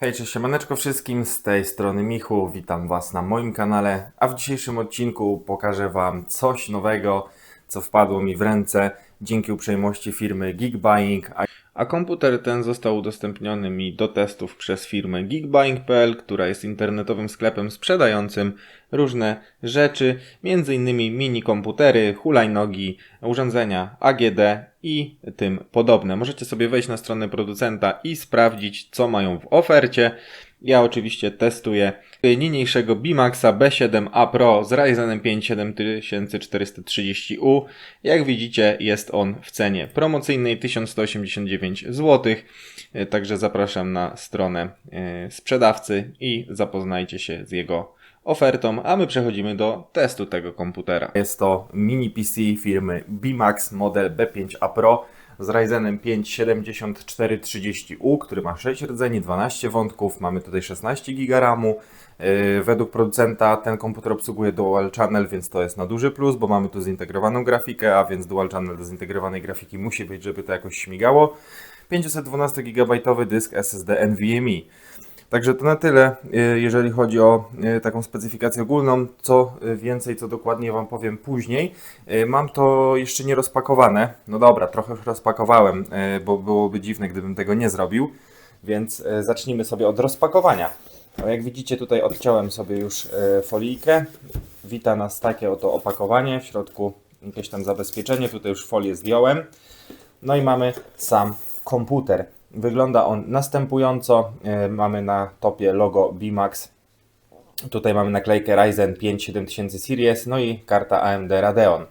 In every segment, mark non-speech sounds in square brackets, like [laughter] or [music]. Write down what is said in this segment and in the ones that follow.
Hej, cześć, siemaneczko wszystkim, z tej strony Michu, witam Was na moim kanale, a w dzisiejszym odcinku pokażę Wam coś nowego, co wpadło mi w ręce. Dzięki uprzejmości firmy Geekbuying, a, komputer ten został udostępniony mi do testów przez firmę Geekbuying.pl, która jest internetowym sklepem sprzedającym różne rzeczy, m.in. mini komputery, hulajnogi, urządzenia AGD i tym podobne. Możecie sobie wejść na stronę producenta i sprawdzić, co mają w ofercie. Ja oczywiście testuję niniejszego Bimaxa B7A Pro z Ryzenem 5 7430U. Jak widzicie, jest on w cenie promocyjnej 1189 zł. Także zapraszam na stronę e, sprzedawcy i zapoznajcie się z jego ofertą, a my przechodzimy do testu tego komputera. Jest to mini PC firmy Bimax model B5A Pro z Ryzenem 5 7430U, który ma 6 rdzeni, 12 wątków, mamy tutaj 16 GB RAMu. Yy, Według producenta ten komputer obsługuje Dual Channel, więc to jest na duży plus, bo mamy tu zintegrowaną grafikę, a więc Dual Channel do zintegrowanej grafiki musi być, żeby to jakoś śmigało. 512 GB dysk SSD NVMe. Także to na tyle, y, jeżeli chodzi o y, taką specyfikację ogólną. Co y, więcej, co dokładnie Wam powiem później. Mam to jeszcze nie rozpakowane. No dobra, trochę już rozpakowałem, bo byłoby dziwne, gdybym tego nie zrobił. Więc zacznijmy sobie od rozpakowania. No, jak widzicie, tutaj odciąłem sobie już folijkę. Wita nas takie oto opakowanie. W środku jakieś tam zabezpieczenie. Tutaj już folię zdjąłem. No i mamy sam komputer. Wygląda on następująco. E, Mamy na topie logo Bimax. Tutaj mamy naklejkę Ryzen 5 7000 Series, no i karta AMD Radeon.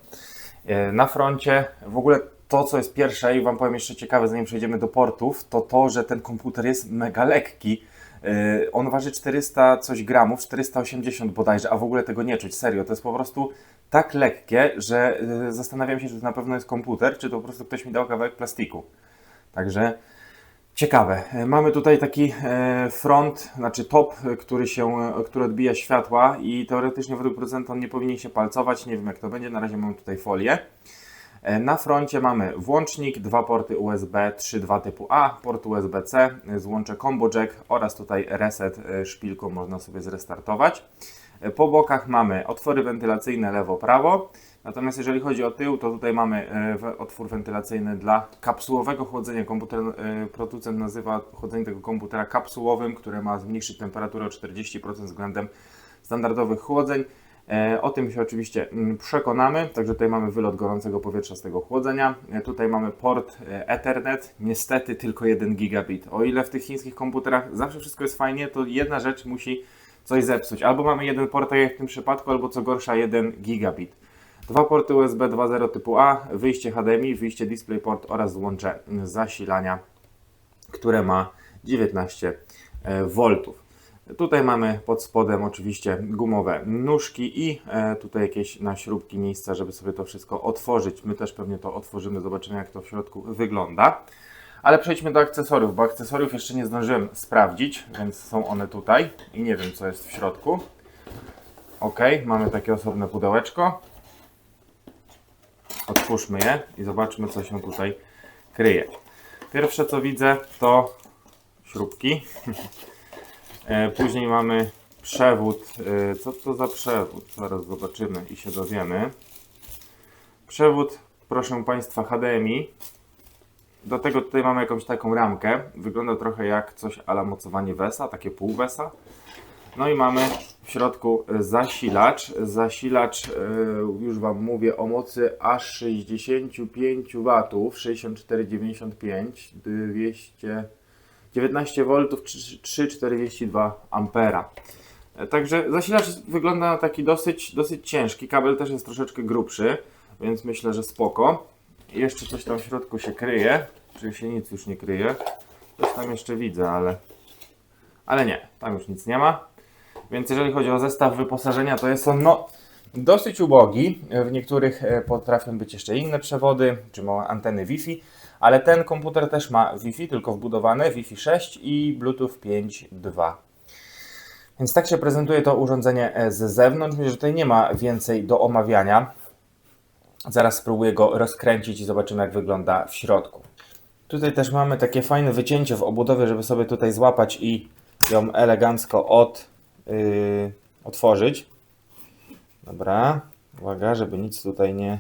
E, Na froncie w ogóle to, co jest pierwsze i Wam powiem jeszcze ciekawe, zanim przejdziemy do portów, to to, że ten komputer jest mega lekki. E, On waży 400 coś gramów, 480 bodajże, a w ogóle tego nie czuć, serio. To jest po prostu tak lekkie, że zastanawiam się, czy to na pewno jest komputer, czy to po prostu ktoś mi dał kawałek plastiku. Także ciekawe. E, Mamy tutaj taki e, front, znaczy top, e, który się, który odbija światła i teoretycznie według producenta on nie powinien się palcować. Nie wiem jak to będzie. Na razie mam tutaj folię. Na froncie mamy włącznik, dwa porty USB 3.2 typu A, port USB-C, złącze combo jack oraz tutaj reset szpilką można sobie zrestartować. Po bokach mamy otwory wentylacyjne lewo-prawo. Natomiast jeżeli chodzi o tył, to tutaj mamy e, otwór wentylacyjny dla kapsułowego chłodzenia. Komputer, e, producent nazywa chłodzenie tego komputera kapsułowym, które ma zmniejszyć temperaturę o 40% względem standardowych chłodzeń. E, O tym się oczywiście mm, przekonamy. Także tutaj mamy wylot gorącego powietrza z tego chłodzenia. Tutaj mamy port Ethernet. Niestety tylko 1 gigabit. O ile w tych chińskich komputerach zawsze wszystko jest fajnie, to jedna rzecz musi coś zepsuć. Albo mamy jeden port, tak jak w tym przypadku, albo co gorsza 1 gigabit. Dwa porty USB 2.0 typu A, wyjście HDMI, wyjście DisplayPort oraz złącze zasilania, które ma 19 V. Tutaj mamy pod spodem oczywiście gumowe nóżki i e, tutaj jakieś na śrubki miejsca, żeby sobie to wszystko otworzyć. My też pewnie to otworzymy, zobaczymy jak to w środku wygląda. Ale przejdźmy do akcesoriów, bo akcesoriów jeszcze nie zdążyłem sprawdzić, więc są one tutaj i nie wiem co jest w środku. Ok, mamy takie osobne pudełeczko. Otwórzmy je i zobaczmy, co się tutaj kryje. Pierwsze, co widzę, to śrubki. [laughs] E, Później mamy przewód. E, Co to za przewód? Zaraz zobaczymy i się dowiemy. Przewód, proszę Państwa, HDMI. Do tego tutaj mamy jakąś taką ramkę. Wygląda trochę jak coś ala mocowanie WESA, takie pół WESA. No i mamy w środku zasilacz. Zasilacz, e, już Wam mówię, o mocy aż 65 W, 64,95, 200, 19 V, 3,42 ampera. E, Także zasilacz wygląda na taki dosyć, dosyć ciężki. Kabel też jest troszeczkę grubszy, więc myślę, że spoko. Jeszcze coś tam w środku się kryje. Czy się nic już nie kryje? Coś tam jeszcze widzę, ale, ale nie, tam już nic nie ma. Więc jeżeli chodzi o zestaw wyposażenia, to jest on no, dosyć ubogi. W niektórych e, potrafią być jeszcze inne przewody, czy małe anteny Wi-Fi, ale ten komputer też ma Wi-Fi, tylko wbudowane Wi-Fi 6 i Bluetooth 5.2. Więc tak się prezentuje to urządzenie e, z zewnątrz. Myślę, że tutaj nie ma więcej do omawiania. Zaraz spróbuję go rozkręcić i zobaczymy, jak wygląda w środku. Tutaj też mamy takie fajne wycięcie w obudowie, żeby sobie tutaj złapać i ją elegancko od, yy, otworzyć. Dobra, uwaga, żeby nic tutaj nie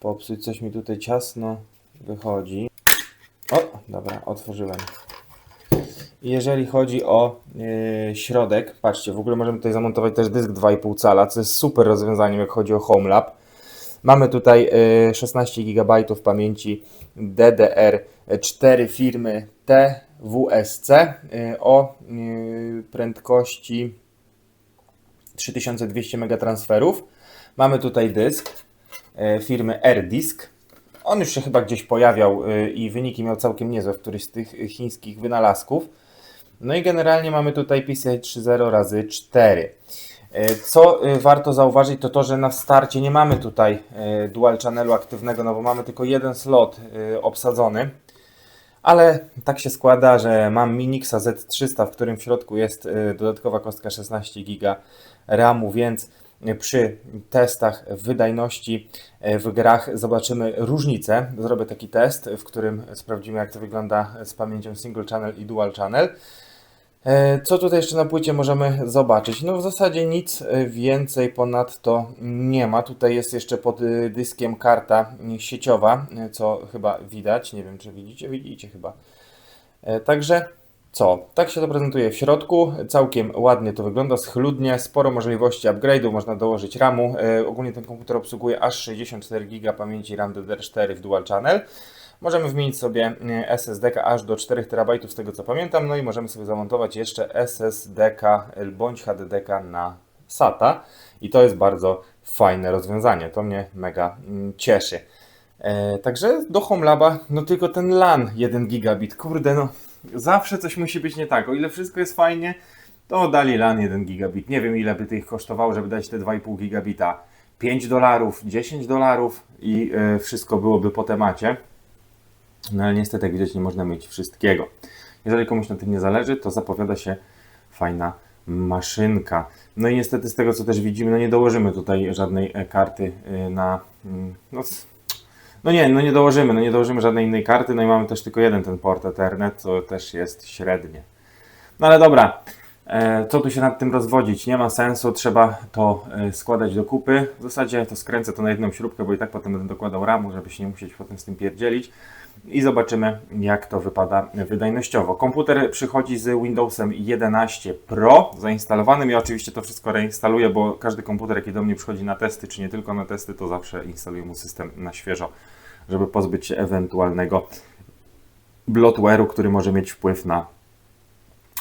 popsuć. Coś mi tutaj ciasno wychodzi. O, dobra, otworzyłem. Jeżeli chodzi o yy, środek, patrzcie, w ogóle możemy tutaj zamontować też dysk 2,5 cala, co jest super rozwiązaniem, jak chodzi o HomeLab. Mamy tutaj yy, 16 GB pamięci DDR4 firmy TWSC o prędkości 3200 megatransferów. Mamy tutaj dysk yy, firmy AirDisk. On już się chyba gdzieś pojawiał yy, i wyniki miał całkiem niezłe w którymś z tych yy, chińskich wynalazków. No i generalnie mamy tutaj PCI 3.0 razy 4. E, Co e, warto zauważyć, to to, że na starcie nie mamy tutaj e, dual channelu aktywnego, no bo mamy tylko jeden slot e, obsadzony. Ale tak się składa, że mam Minixa Z300, w którym w środku jest e, dodatkowa kostka 16 GB RAMu, więc przy testach wydajności e, w grach zobaczymy różnicę. Zrobię taki test, w którym sprawdzimy jak to wygląda z pamięcią single channel i dual channel. E, Co tutaj jeszcze na płycie możemy zobaczyć? No w zasadzie nic e, więcej ponadto nie ma. Tutaj jest jeszcze pod dyskiem karta sieciowa, co chyba widać. Nie wiem czy widzicie, widzicie chyba. Także co? Tak się to prezentuje w środku. Całkiem ładnie to wygląda, schludnie, sporo możliwości upgrade'u, można dołożyć RAMu. E, Ogólnie ten komputer obsługuje aż 64 GB pamięci RAM DDR4 w Dual Channel. Możemy wymienić sobie e, SSD aż do 4 TB z tego co pamiętam, no i możemy sobie zamontować jeszcze SSD bądź HDD na SATA i to jest bardzo fajne rozwiązanie. To mnie mega mm, cieszy. E, także do HomeLaba, no tylko ten LAN 1 gigabit. Kurde, no zawsze coś musi być nie tak. O ile wszystko jest fajnie, to dali LAN 1 gigabit. Nie wiem ile by tych kosztowało, żeby dać te 2,5 gigabita. 5 dolarów, 10 dolarów i e, wszystko byłoby po temacie. No ale niestety, jak widać, nie można mieć wszystkiego. Jeżeli komuś na tym nie zależy, to zapowiada się fajna maszynka. No i niestety z tego, co też widzimy, no nie dołożymy tutaj żadnej e, karty y, na... mm, No, no nie, no nie dołożymy, no nie dołożymy żadnej innej karty, no i mamy też tylko jeden ten port Ethernet, co też jest średnie. No ale dobra, e, co tu się nad tym rozwodzić? Nie ma sensu, trzeba to e, składać do kupy. W zasadzie to skręcę to na jedną śrubkę, bo i tak potem będę dokładał ramu, żeby się nie musieć potem z tym pierdzielić. I zobaczymy, jak to wypada wydajnościowo. Komputer przychodzi z Windowsem 11 Pro zainstalowanym. Ja oczywiście to wszystko reinstaluję, bo każdy komputer, jaki do mnie przychodzi na testy, czy nie tylko na testy, to zawsze instaluję mu system na świeżo, żeby pozbyć się ewentualnego bloatware'u, który może mieć wpływ na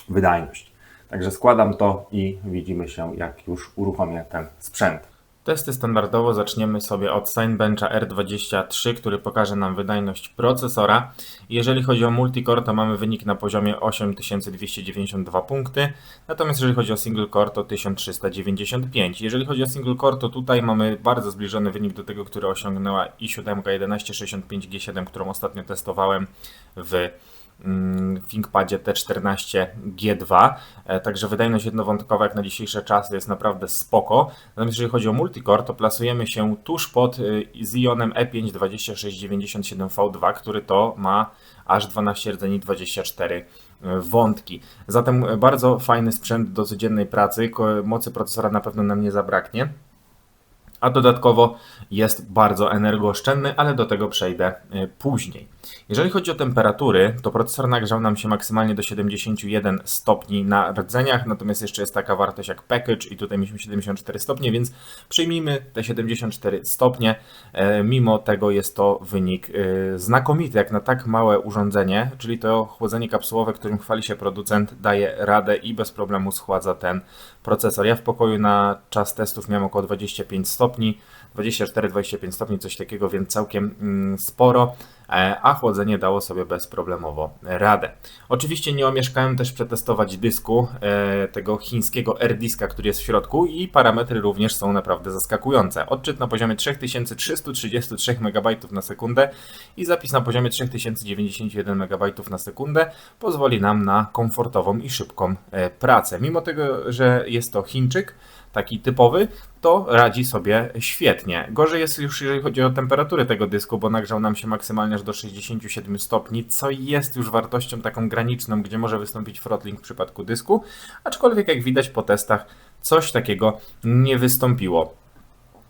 wydajność. Także składam to i widzimy się, jak już uruchomię ten sprzęt. Testy standardowo zaczniemy sobie od Signbencha R23, który pokaże nam wydajność procesora. Jeżeli chodzi o multicore, to mamy wynik na poziomie 8292 punkty, natomiast jeżeli chodzi o single core, to 1395. Jeżeli chodzi o single core, to tutaj mamy bardzo zbliżony wynik do tego, który osiągnęła i7 1165G7, którą ostatnio testowałem w ThinkPadzie T14 G2, e, także wydajność jednowątkowa jak na dzisiejsze czasy jest naprawdę spoko. Natomiast jeżeli chodzi o multicore, to plasujemy się tuż pod Xeonem E E5 2697V2, który to ma aż 12 rdzeni 24 y, wątki. Zatem bardzo fajny sprzęt do codziennej pracy, mocy procesora na pewno nam nie zabraknie. A dodatkowo jest bardzo energooszczędny, ale do tego przejdę y, później. Jeżeli chodzi o temperatury, to procesor nagrzał nam się maksymalnie do 71 stopni na rdzeniach, natomiast jeszcze jest taka wartość jak package i tutaj mieliśmy 74 stopnie, więc przyjmijmy te 74 stopnie. E, Mimo tego jest to wynik e, znakomity, jak na tak małe urządzenie, czyli to chłodzenie kapsułowe, którym chwali się producent, daje radę i bez problemu schładza ten procesor. Ja w pokoju na czas testów miałem około 25 stopni, 24-25 stopni, coś takiego, więc całkiem mm, sporo, e, a chłodzenie dało sobie bezproblemowo radę. Oczywiście nie omieszkałem też przetestować dysku, e, tego chińskiego AirDiska, który jest w środku i parametry również są naprawdę zaskakujące. Odczyt na poziomie 3333 MB na sekundę i zapis na poziomie 3091 MB na sekundę pozwoli nam na komfortową i szybką e, pracę. Mimo tego, że jest to Chińczyk, taki typowy, to radzi sobie świetnie. Gorzej jest już jeżeli chodzi o temperaturę tego dysku, bo nagrzał nam się maksymalnie aż do 67 stopni, co jest już wartością taką graniczną, gdzie może wystąpić throttling w przypadku dysku, aczkolwiek jak widać po testach coś takiego nie wystąpiło.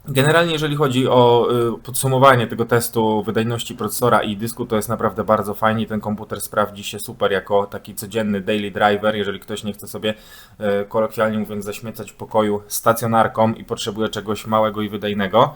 Generalnie, jeżeli chodzi o y, podsumowanie tego testu wydajności procesora i dysku, to jest naprawdę bardzo fajnie. Ten komputer sprawdzi się super jako taki codzienny daily driver. Jeżeli ktoś nie chce sobie, y, kolokwialnie mówiąc, zaśmiecać pokoju stacjonarką i potrzebuje czegoś małego i wydajnego.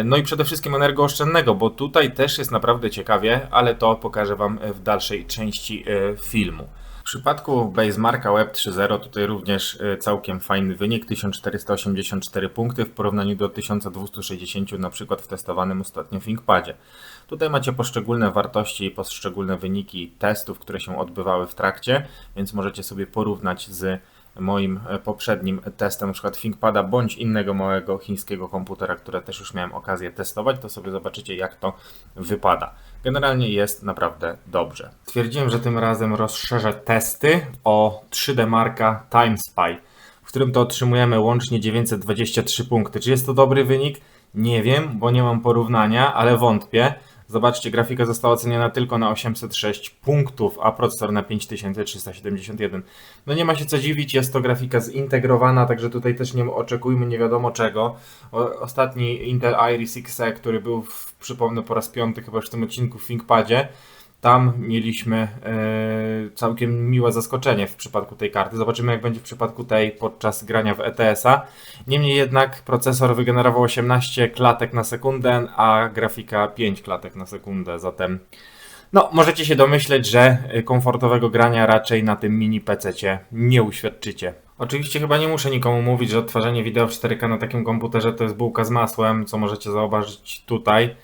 Y, No i przede wszystkim energooszczędnego, bo tutaj też jest naprawdę ciekawie, ale to pokażę Wam w dalszej części filmu. W przypadku Basemarka Web 3.0 tutaj również y, całkiem fajny wynik, 1484 punkty w porównaniu do 1260 na przykład w testowanym ostatnio ThinkPadzie. Tutaj macie poszczególne wartości i poszczególne wyniki testów, które się odbywały w trakcie, więc możecie sobie porównać z moim e, poprzednim testem, przykład ThinkPada bądź innego małego chińskiego komputera, które też już miałem okazję testować, to sobie zobaczycie jak to wypada. Generalnie jest naprawdę dobrze. Stwierdziłem, że tym razem rozszerzę testy o 3D Marka TimeSpy, w którym to otrzymujemy łącznie 923 punkty. Czy jest to dobry wynik? Nie wiem, bo nie mam porównania, ale wątpię. Zobaczcie, grafika została oceniona tylko na 806 punktów, a procesor na 5371. No nie ma się co dziwić, jest to grafika zintegrowana, także tutaj też nie oczekujmy nie wiadomo czego. Ostatni Intel Iris Xe, który był, w, przypomnę po raz piąty chyba już w tym odcinku w ThinkPadzie, tam mieliśmy e, całkiem miłe zaskoczenie w przypadku tej karty. Zobaczymy, jak będzie w przypadku tej podczas grania w ETS-a. Niemniej jednak procesor wygenerował 18 klatek na sekundę, a grafika 5 klatek na sekundę. Zatem, no, możecie się domyśleć, że komfortowego grania raczej na tym mini PC nie uświadczycie. Oczywiście chyba nie muszę nikomu mówić, że odtwarzanie wideo w 4K na takim komputerze to jest bułka z masłem, co możecie zauważyć tutaj.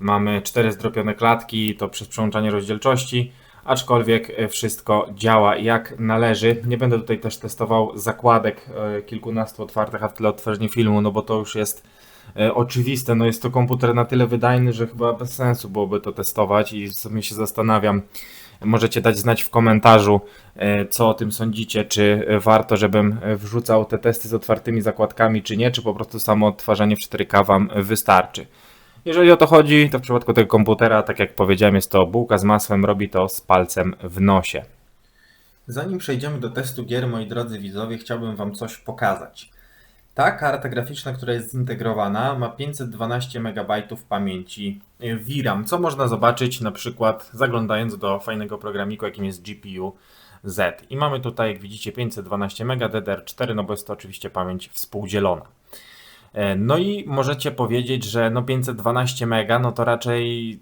Mamy cztery zdropione klatki, to przez przełączanie rozdzielczości, aczkolwiek e, wszystko działa jak należy. Nie będę tutaj też testował zakładek e, kilkunastu otwartych, a w tyle odtwarzanie filmu, no bo to już jest e, oczywiste. No jest to komputer na tyle wydajny, że chyba bez sensu byłoby to testować i sobie się zastanawiam. Możecie dać znać w komentarzu, co o tym sądzicie, czy warto, żebym wrzucał te testy z otwartymi zakładkami, czy nie, czy po prostu samo odtwarzanie w 4K Wam wystarczy. Jeżeli o to chodzi, to w przypadku tego komputera, tak jak powiedziałem, jest to bułka z masłem, robi to z palcem w nosie. Zanim przejdziemy do testu gier, moi drodzy widzowie, chciałbym Wam coś pokazać. Ta karta graficzna, która jest zintegrowana, ma 512 MB pamięci VRAM, co można zobaczyć na przykład zaglądając do fajnego programiku, jakim jest GPU Z. I mamy tutaj, jak widzicie, 512 MB DDR4, no bo jest to oczywiście pamięć współdzielona. E, No i możecie powiedzieć, że no 512 mega, no to raczej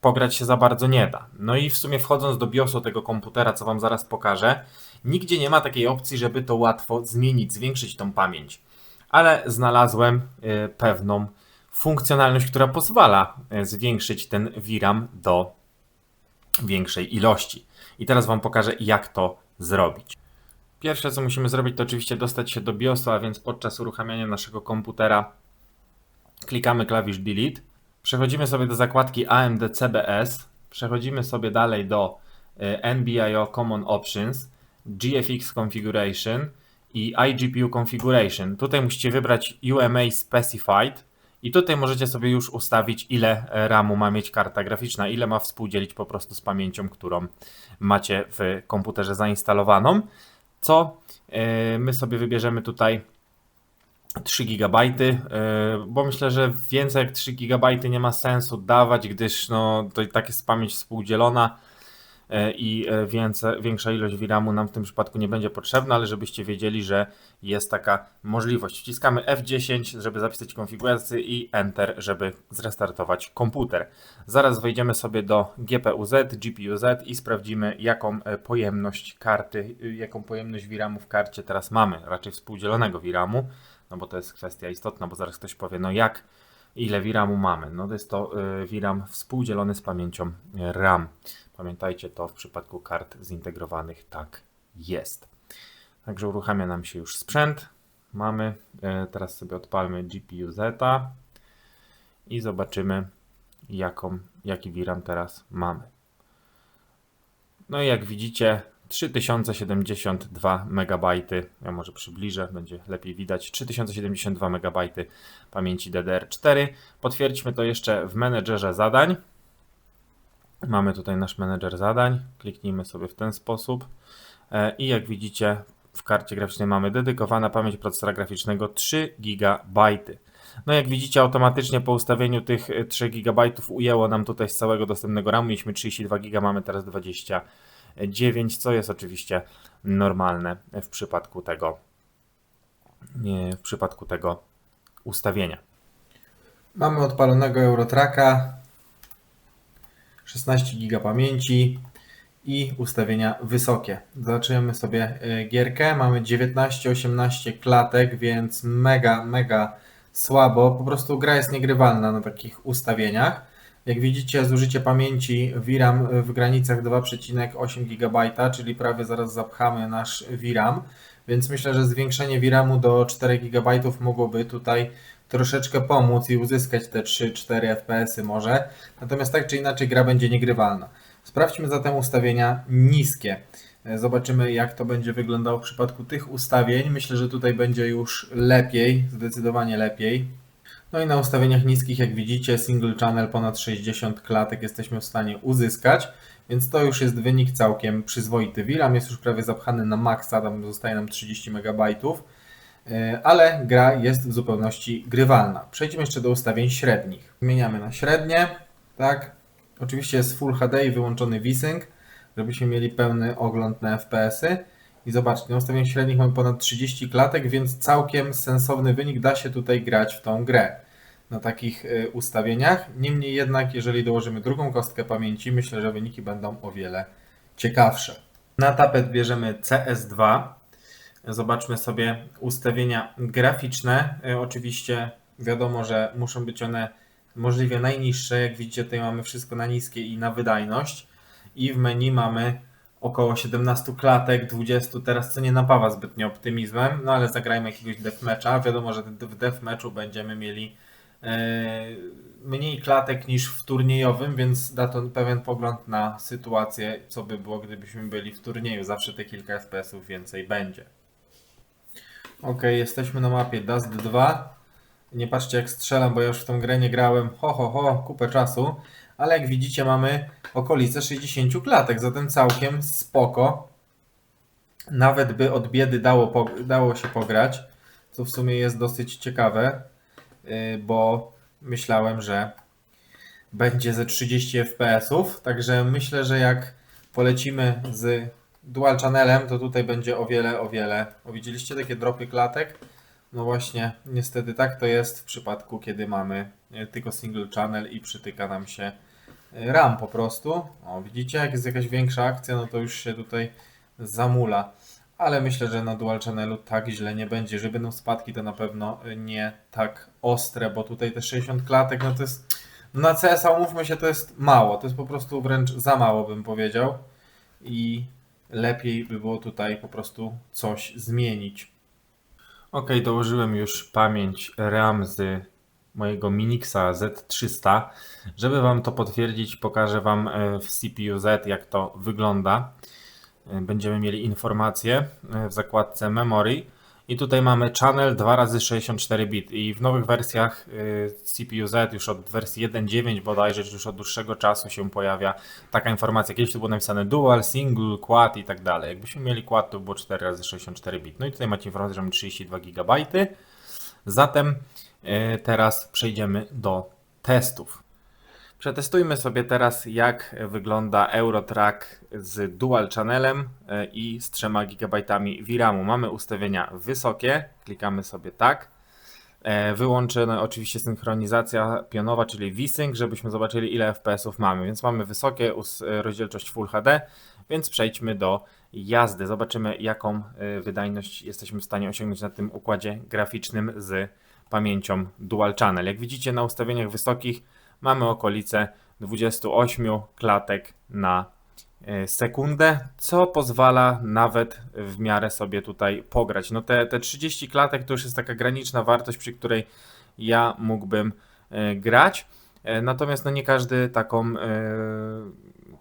pograć się za bardzo nie da. No i w sumie wchodząc do BIOSu tego komputera, co Wam zaraz pokażę, nigdzie nie ma takiej opcji, żeby to łatwo zmienić, zwiększyć tą pamięć. Ale znalazłem e, pewną funkcjonalność, która pozwala e, zwiększyć ten VRAM do większej ilości. I teraz Wam pokażę, jak to zrobić. Pierwsze, co musimy zrobić, to oczywiście dostać się do BIOSu, a więc podczas uruchamiania naszego komputera klikamy klawisz Delete. Przechodzimy sobie do zakładki AMD CBS. Przechodzimy sobie dalej do y, NBIO Common Options, GFX Configuration i iGPU Configuration. Tutaj musicie wybrać UMA Specified i tutaj możecie sobie już ustawić, ile RAMu ma mieć karta graficzna, ile ma współdzielić po prostu z pamięcią, którą macie w komputerze zainstalowaną co? E, my sobie wybierzemy tutaj 3 GB, e, bo myślę, że więcej jak 3 GB nie ma sensu dawać, gdyż no, to i tak jest pamięć współdzielona i więcej, większa ilość VRAMu nam w tym przypadku nie będzie potrzebna, ale żebyście wiedzieli, że jest taka możliwość. Wciskamy F10, żeby zapisać konfigurację i Enter, żeby zrestartować komputer. Zaraz wejdziemy sobie do GPU-Z, GPU-Z i sprawdzimy jaką e, pojemność karty, y, jaką pojemność VRAMu w karcie teraz mamy, raczej współdzielonego VRAMu, no bo to jest kwestia istotna, bo zaraz ktoś powie, no jak, ile VRAMu mamy? No to jest to y, VRAM współdzielony z pamięcią RAM. Pamiętajcie to w przypadku kart zintegrowanych tak jest. Także uruchamia nam się już sprzęt. Mamy, e, teraz sobie odpalmy GPU Zeta i zobaczymy jaką, jaki VRAM teraz mamy. No i jak widzicie, 3072 MB. Ja może przybliżę, będzie lepiej widać. 3072 MB pamięci DDR4. Potwierdźmy to jeszcze w menedżerze zadań. Mamy tutaj nasz menedżer zadań. Kliknijmy sobie w ten sposób. E, I jak widzicie, w karcie graficznej mamy dedykowana pamięć procesora graficznego 3 GB. No jak widzicie, automatycznie po ustawieniu tych e, 3 GB ujęło nam tutaj z całego dostępnego RAMu. Mieliśmy 32 GB, mamy teraz 29, co jest oczywiście normalne w przypadku tego, w przypadku tego ustawienia. Mamy odpalonego Eurotraka, 16 GB pamięci i ustawienia wysokie. Zaczynamy sobie y, gierkę. Mamy 19-18 klatek, więc mega, mega słabo. Po prostu gra jest niegrywalna na takich ustawieniach. Jak widzicie, zużycie pamięci VRAM w granicach 2,8 GB, czyli prawie zaraz zapchamy nasz VRAM. Więc myślę, że zwiększenie VRAMu do 4 GB mogłoby tutaj troszeczkę pomóc i uzyskać te 3-4 FPS może. Natomiast tak czy inaczej gra będzie niegrywalna. Sprawdźmy zatem ustawienia niskie. E, Zobaczymy jak to będzie wyglądało w przypadku tych ustawień. Myślę, że tutaj będzie już lepiej, zdecydowanie lepiej. No i na ustawieniach niskich, jak widzicie, single channel ponad 60 klatek jesteśmy w stanie uzyskać, więc to już jest wynik całkiem przyzwoity. VRAM jest już prawie zapchany na maksa, tam zostaje nam 30 MB, ale gra jest w zupełności grywalna. Przejdźmy jeszcze do ustawień średnich. Zmieniamy na średnie, tak. Oczywiście jest Full HD i wyłączony VSync, żebyśmy mieli pełny ogląd na FPS-y. I zobaczcie, na ustawieniach średnich mamy ponad 30 klatek, więc całkiem sensowny wynik da się tutaj grać w tą grę na takich y, ustawieniach. Niemniej jednak, jeżeli dołożymy drugą kostkę pamięci, myślę, że wyniki będą o wiele ciekawsze. Na tapet bierzemy CS2. Zobaczmy sobie ustawienia graficzne. Y, Oczywiście wiadomo, że muszą być one możliwie najniższe. Jak widzicie, tutaj mamy wszystko na niskie i na wydajność. I w menu mamy około 17 klatek, 20, teraz co nie napawa zbytnio optymizmem, no ale zagrajmy jakiegoś deathmatcha. Wiadomo, że w deathmatchu będziemy mieli e, mniej klatek niż w turniejowym, więc da to pewien pogląd na sytuację, co by było, gdybyśmy byli w turnieju. Zawsze te kilka FPS-ów więcej będzie. Ok, jesteśmy na mapie Dust 2. Nie patrzcie jak strzelam, bo ja już w tą grę nie grałem. Ho, ho, ho, kupę czasu. Ale jak widzicie mamy okolice 60 klatek, zatem całkiem spoko. Nawet by od biedy dało, dało się pograć, co w sumie jest dosyć ciekawe, yy, bo myślałem, że będzie ze 30 FPS-ów, także myślę, że jak polecimy z Dual Channelem, to tutaj będzie o wiele, o wiele. O, widzieliście takie dropy klatek? No właśnie, niestety tak to jest w przypadku, kiedy mamy e, tylko single channel i przytyka nam się e, RAM po prostu. O, widzicie, jak jest jakaś większa akcja, no to już się tutaj zamula. Ale myślę, że na dual channelu tak źle nie będzie. Jeżeli będą spadki, to na pewno nie tak ostre, bo tutaj te 60 klatek, no to jest. Na CS-a umówmy się, to jest mało. To jest po prostu wręcz za mało, bym powiedział. I lepiej by było tutaj po prostu coś zmienić. Ok, dołożyłem już pamięć RAM z mojego Minixa Z300. Żeby Wam to potwierdzić, pokażę Wam e, w CPU Z, jak to wygląda. E, Będziemy mieli informacje e, w zakładce Memory. I tutaj mamy channel 2x64 bit i w nowych wersjach y, CPU Z już od wersji 1.9 bodajże, już od dłuższego czasu się pojawia taka informacja. Kiedyś to było napisane dual, single, quad i tak dalej. Jakbyśmy mieli quad to było 4x64 bit. No i tutaj macie informację, że mamy 32 GB. Zatem y, teraz przejdziemy do testów. Przetestujmy sobie teraz, jak wygląda Eurotrack z Dual Channelem e, i z 3 GB VRAMu. Mamy ustawienia wysokie, klikamy sobie tak. E, Wyłączona oczywiście synchronizacja pionowa, czyli VSync, żebyśmy zobaczyli ile FPS-ów mamy. Więc mamy wysokie e, rozdzielczość Full HD, więc przejdźmy do jazdy. Zobaczymy jaką wydajność jesteśmy w stanie osiągnąć na tym układzie graficznym z pamięcią Dual Channel. Jak widzicie na ustawieniach wysokich mamy okolice 28 klatek na e, sekundę, co pozwala nawet w miarę sobie tutaj pograć. No te, te 30 klatek to już jest taka graniczna wartość, przy której ja mógłbym e, grać. E, Natomiast no nie każdy taką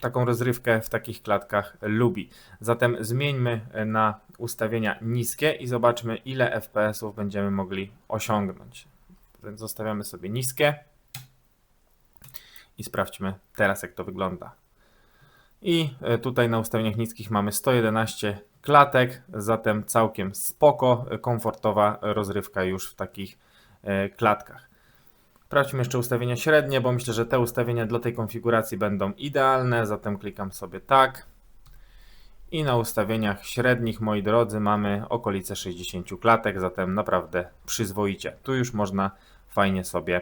taką rozrywkę w takich klatkach lubi. Zatem zmieńmy na ustawienia niskie i zobaczmy, ile FPS-ów będziemy mogli osiągnąć. Zostawiamy sobie niskie i sprawdźmy teraz, jak to wygląda. I e, tutaj na ustawieniach niskich mamy 111 klatek, zatem całkiem spoko, e, komfortowa rozrywka już w takich e, klatkach. Sprawdźmy jeszcze ustawienia średnie, bo myślę, że te ustawienia dla tej konfiguracji będą idealne, zatem klikam sobie tak. I na ustawieniach średnich, moi drodzy, mamy okolice 60 klatek, zatem naprawdę przyzwoicie. Tu już można fajnie sobie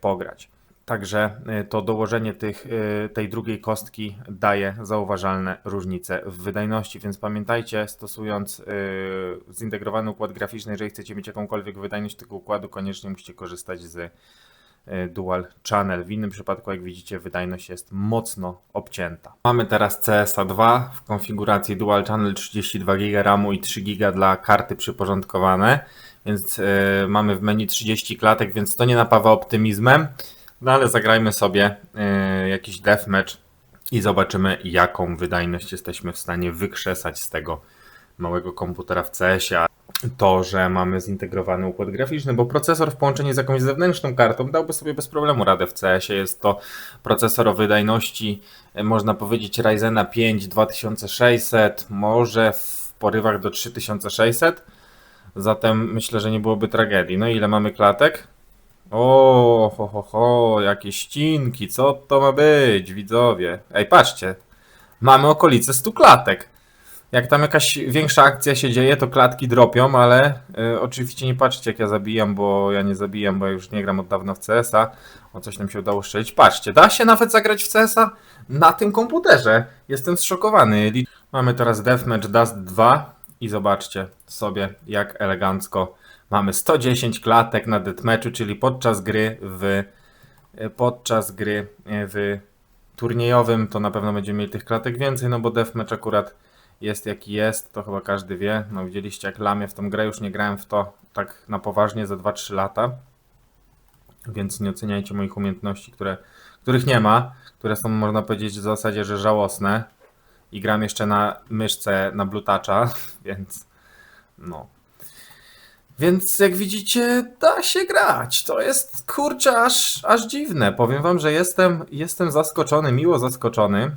pograć. Także e, to dołożenie tych, e, tej drugiej kostki daje zauważalne różnice w wydajności, więc pamiętajcie, stosując e, zintegrowany układ graficzny, jeżeli chcecie mieć jakąkolwiek wydajność tego układu, koniecznie musicie korzystać z Dual Channel. W innym przypadku, jak widzicie, wydajność jest mocno obcięta. Mamy teraz CSA 2 w konfiguracji Dual Channel 32 GB RAMu i 3 GB dla karty przyporządkowane, więc mamy w menu 30 klatek, więc to nie napawa optymizmem. No ale zagrajmy sobie e, jakiś deathmatch i zobaczymy, jaką wydajność jesteśmy w stanie wykrzesać z tego małego komputera w CS-ie. To, że mamy zintegrowany układ graficzny, bo procesor w połączeniu z jakąś zewnętrzną kartą dałby sobie bez problemu radę w CS-ie. Jest to procesor o wydajności, e, można powiedzieć, Ryzena 5 2600, może w porywach do 3600. Zatem myślę, że nie byłoby tragedii. No ile mamy klatek? O, ho, ho, ho, jakie ścinki, co to ma być, widzowie? Ej, patrzcie, mamy okolice 100 klatek. Jak tam jakaś większa akcja się dzieje, to klatki dropią, ale y, oczywiście nie patrzcie jak ja zabijam, bo ja nie zabijam, bo ja już nie gram od dawna w CS-a. O coś nam się udało strzelić. Patrzcie, da się nawet zagrać w CS-a na tym komputerze. Jestem zszokowany. Mamy teraz Deathmatch Dust 2 i zobaczcie sobie jak elegancko mamy 110 klatek na deathmatchu, czyli podczas gry w podczas gry w turniejowym to na pewno będziemy mieli tych klatek więcej, no bo deathmatch akurat jest jaki jest, to chyba każdy wie. No widzieliście jak lamię w tą grę, już nie grałem w to tak na poważnie za 2-3 lata. Więc nie oceniajcie moich umiejętności, które, których nie ma, które są można powiedzieć w zasadzie, że żałosne. I gram jeszcze na myszce na blutacza, [laughs] więc no. Więc jak widzicie, da się grać. To jest kurczę aż, aż dziwne. Powiem wam, że jestem, jestem zaskoczony, miło zaskoczony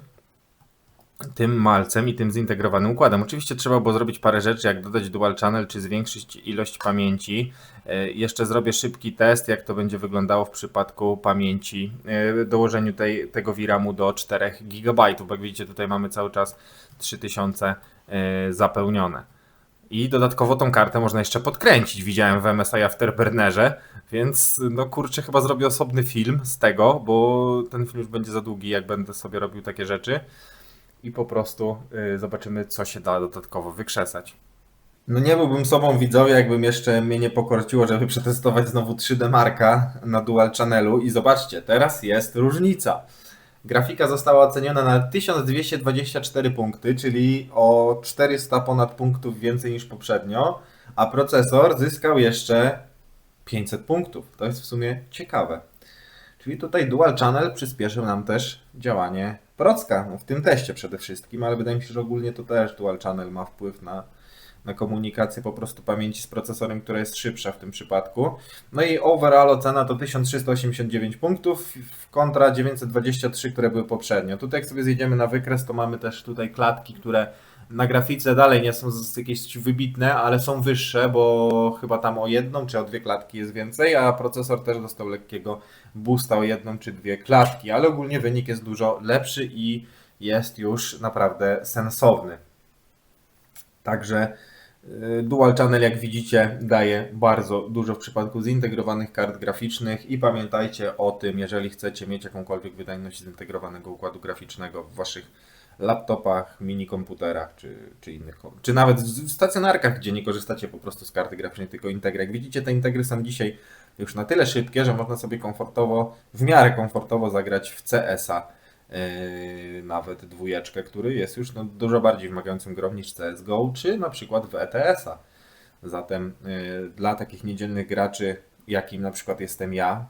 tym malcem i tym zintegrowanym układem. Oczywiście trzeba było zrobić parę rzeczy, jak dodać dual channel, czy zwiększyć ilość pamięci. E, Jeszcze zrobię szybki test, jak to będzie wyglądało w przypadku pamięci, e, dołożeniu tej, tego VRAMu do 4 GB, jak widzicie tutaj mamy cały czas 3000 e, zapełnione. I dodatkowo tą kartę można jeszcze podkręcić. Widziałem w MSI Afterburnerze, więc no kurczę, chyba zrobię osobny film z tego, bo ten film już będzie za długi, jak będę sobie robił takie rzeczy. I po prostu y, zobaczymy, co się da dodatkowo wykrzesać. No nie byłbym sobą widzowie, jakbym jeszcze mnie nie pokorciło, żeby przetestować znowu 3D Marka na Dual Channelu i zobaczcie, teraz jest różnica. Grafika została oceniona na 1224 punkty, czyli o 400 ponad punktów więcej niż poprzednio, a procesor zyskał jeszcze 500 punktów. To jest w sumie ciekawe. Czyli tutaj Dual Channel przyspieszył nam też działanie procka, no w tym teście przede wszystkim, ale wydaje mi się, że ogólnie to też Dual Channel ma wpływ na, na komunikację po prostu pamięci z procesorem, która jest szybsza w tym przypadku. No i overall ocena to 1389 punktów w kontra 923, które były poprzednio. Tutaj jak sobie zjedziemy na wykres, to mamy też tutaj klatki, które na grafice dalej nie są jakieś wybitne, ale są wyższe, bo chyba tam o jedną czy o dwie klatki jest więcej, a procesor też dostał lekkiego boosta o jedną czy dwie klatki, ale ogólnie wynik jest dużo lepszy i jest już naprawdę sensowny. Także Dual Channel, jak widzicie, daje bardzo dużo w przypadku zintegrowanych kart graficznych i pamiętajcie o tym, jeżeli chcecie mieć jakąkolwiek wydajność zintegrowanego układu graficznego w waszych laptopach, minikomputerach czy, czy innych, czy nawet w stacjonarkach, gdzie nie korzystacie po prostu z karty graficznej, tylko integry. Jak widzicie, te integry są dzisiaj już na tyle szybkie, że można sobie komfortowo, w miarę komfortowo zagrać w CS-a. Yy, nawet dwójeczkę, który jest już no, dużo bardziej wymagającym grą niż CSGO, czy na przykład w ETS-a. Zatem yy, dla takich niedzielnych graczy jakim na przykład jestem ja,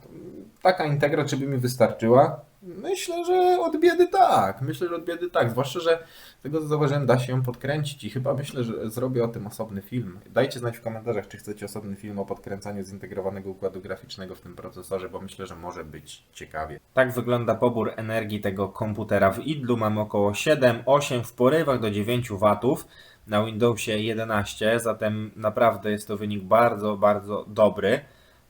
taka integra czy by mi wystarczyła? Myślę, że od biedy tak. Myślę, że od biedy tak. Zwłaszcza, że tego co zauważyłem, da się ją podkręcić i chyba myślę, że zrobię o tym osobny film. Dajcie znać w komentarzach, czy chcecie osobny film o podkręcaniu zintegrowanego układu graficznego w tym procesorze, bo myślę, że może być ciekawie. Tak wygląda pobór energii tego komputera. W idlu mamy około 7-8, w porywach do 9 watów na Windowsie 11, zatem naprawdę jest to wynik bardzo, bardzo dobry,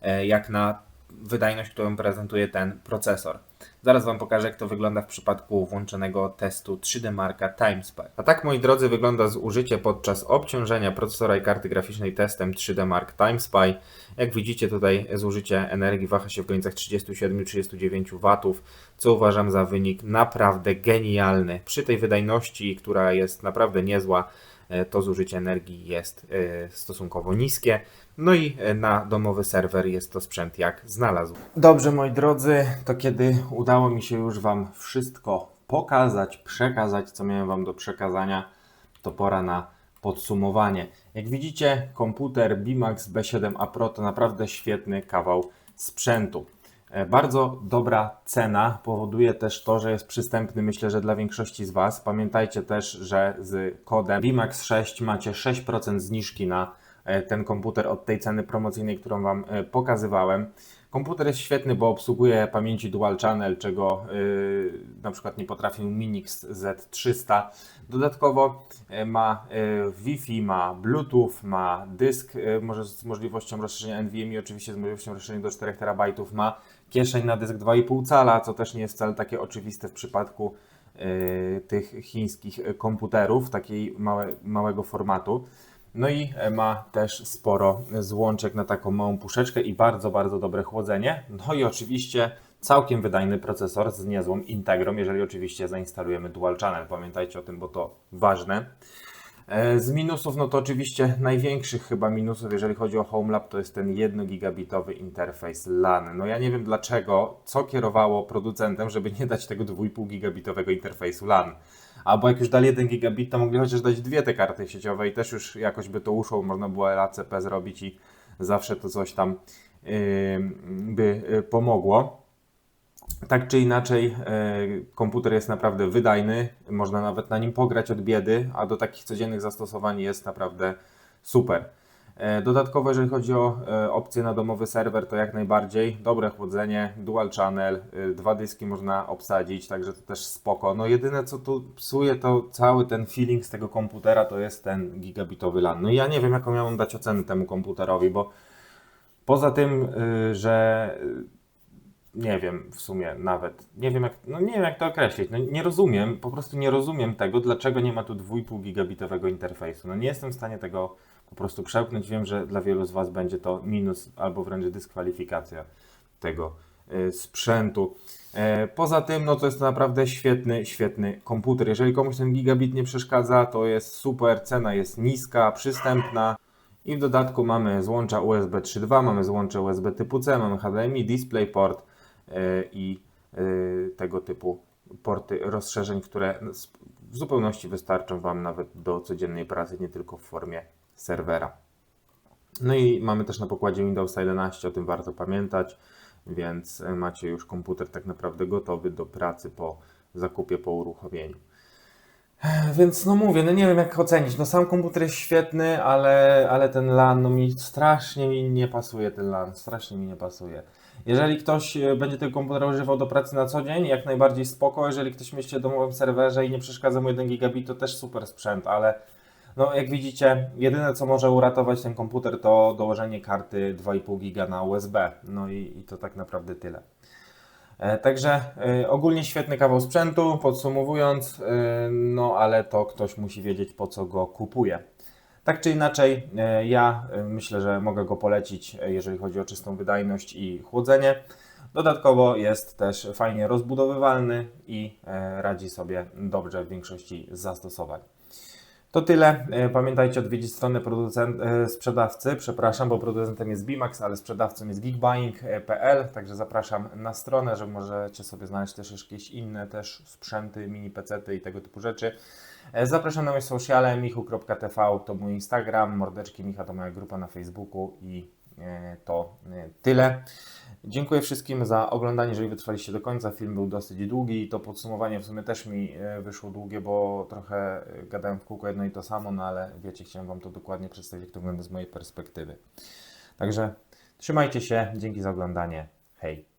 e, jak na wydajność, którą prezentuje ten procesor. Zaraz Wam pokażę, jak to wygląda w przypadku włączonego testu 3D Marka TimeSpy. A tak, moi drodzy, wygląda zużycie podczas obciążenia procesora i karty graficznej testem 3D Mark TimeSpy. Jak widzicie, tutaj zużycie energii waha się w granicach 37-39 W, co uważam za wynik naprawdę genialny. Przy tej wydajności, która jest naprawdę niezła, to zużycie energii jest e, stosunkowo niskie. No i e, na domowy serwer jest to sprzęt jak znalazł. Dobrze, moi drodzy, to kiedy udało mi się już Wam wszystko pokazać, przekazać, co miałem Wam do przekazania, to pora na podsumowanie. Jak widzicie, komputer Bimax B7A Pro to naprawdę świetny kawał sprzętu. E, Bardzo dobra cena powoduje też to, że jest przystępny, myślę, że dla większości z Was. Pamiętajcie też, że z kodem BIMAX 6 macie 6% zniżki na e, ten komputer od tej ceny promocyjnej, którą Wam e, pokazywałem. Komputer jest świetny, bo obsługuje pamięci Dual Channel, czego yy, na przykład nie potrafił Minix Z300. Dodatkowo e, ma e, Wi-Fi, ma Bluetooth, ma dysk, e, może z możliwością rozszerzenia NVMe, oczywiście z możliwością rozszerzenia do 4 TB, ma kieszeń na dysk 2,5 cala, co też nie jest wcale takie oczywiste w przypadku e, tych chińskich komputerów, takiej małe, małego formatu. No i e, ma też sporo złączek na taką małą puszeczkę i bardzo, bardzo dobre chłodzenie. No i oczywiście całkiem wydajny procesor z niezłą integrą, jeżeli oczywiście zainstalujemy Dual Channel. Pamiętajcie o tym, bo to ważne. E, Z minusów, no to oczywiście największych chyba minusów, jeżeli chodzi o HomeLab, to jest ten 1 gigabitowy interfejs LAN. No ja nie wiem dlaczego, co kierowało producentem, żeby nie dać tego 2,5 gigabitowego interfejsu LAN. Albo jak już dali 1 gigabit, to mogli chociaż dać dwie te karty sieciowe i też już jakoś by to uszło, można było LACP zrobić i zawsze to coś tam yy, by yy, pomogło. Tak czy inaczej, e, komputer jest naprawdę wydajny, można nawet na nim pograć od biedy, a do takich codziennych zastosowań jest naprawdę super. E, Dodatkowo, jeżeli chodzi o e, opcje na domowy serwer, to jak najbardziej dobre chłodzenie, dual channel, dwa dyski można obsadzić, także to też spoko. No jedyne co tu psuje to cały ten feeling z tego komputera to jest ten gigabitowy LAN. No i ja nie wiem jaką miałem dać ocenę temu komputerowi, bo poza tym, że nie wiem w sumie nawet, nie wiem jak, no nie wiem jak to określić, no nie rozumiem, po prostu nie rozumiem tego, dlaczego nie ma tu 2,5 gigabitowego interfejsu. No nie jestem w stanie tego po prostu przełknąć. Wiem, że dla wielu z Was będzie to minus albo wręcz dyskwalifikacja tego y, sprzętu. E, Poza tym, no to jest naprawdę świetny, świetny komputer. Jeżeli komuś ten gigabit nie przeszkadza, to jest super, cena jest niska, przystępna. I w dodatku mamy złącza USB 3.2, mamy złącze USB typu C, mamy HDMI, DisplayPort i yy, tego typu porty rozszerzeń, które w zupełności wystarczą Wam nawet do codziennej pracy, nie tylko w formie serwera. No i mamy też na pokładzie Windows 11, o tym warto pamiętać, więc e, macie już komputer tak naprawdę gotowy do pracy po zakupie, po uruchomieniu. Więc no mówię, no nie wiem jak ocenić. No sam komputer jest świetny, ale, ale ten LAN, no mi strasznie mi nie pasuje ten LAN, strasznie mi nie pasuje. Jeżeli ktoś e, będzie tego komputera używał do pracy na co dzień, jak najbardziej spoko. Jeżeli ktoś myśli o domowym serwerze i nie przeszkadza mu 1 gigabit, to też super sprzęt, ale no jak widzicie, jedyne co może uratować ten komputer to dołożenie karty 2,5 giga na USB. No i, i to tak naprawdę tyle. E, Także e, ogólnie świetny kawał sprzętu, podsumowując, no ale to ktoś musi wiedzieć po co go kupuje. Tak czy inaczej, e, ja e, myślę, że mogę go polecić, e, jeżeli chodzi o czystą wydajność i chłodzenie. Dodatkowo jest też fajnie rozbudowywalny i radzi sobie dobrze w większości zastosowań. To tyle. Pamiętajcie odwiedzić stronę producent, sprzedawcy, przepraszam, bo producentem jest Bimax, ale sprzedawcą jest geekbuying.pl, także zapraszam na stronę, że możecie sobie znaleźć też jakieś inne też sprzęty, mini pecety i tego typu rzeczy. E, Zapraszam na moje sociale, michu.tv to mój Instagram, mordeczki Micha to moja grupa na Facebooku i e, to e, tyle. Dziękuję wszystkim za oglądanie, jeżeli wytrwaliście do końca. Film był dosyć długi i to podsumowanie w sumie też mi wyszło długie, bo trochę gadałem w kółko jedno i to samo, no ale wiecie, chciałem Wam to dokładnie przedstawić, jak to wygląda z mojej perspektywy. Także trzymajcie się, dzięki za oglądanie. Hej!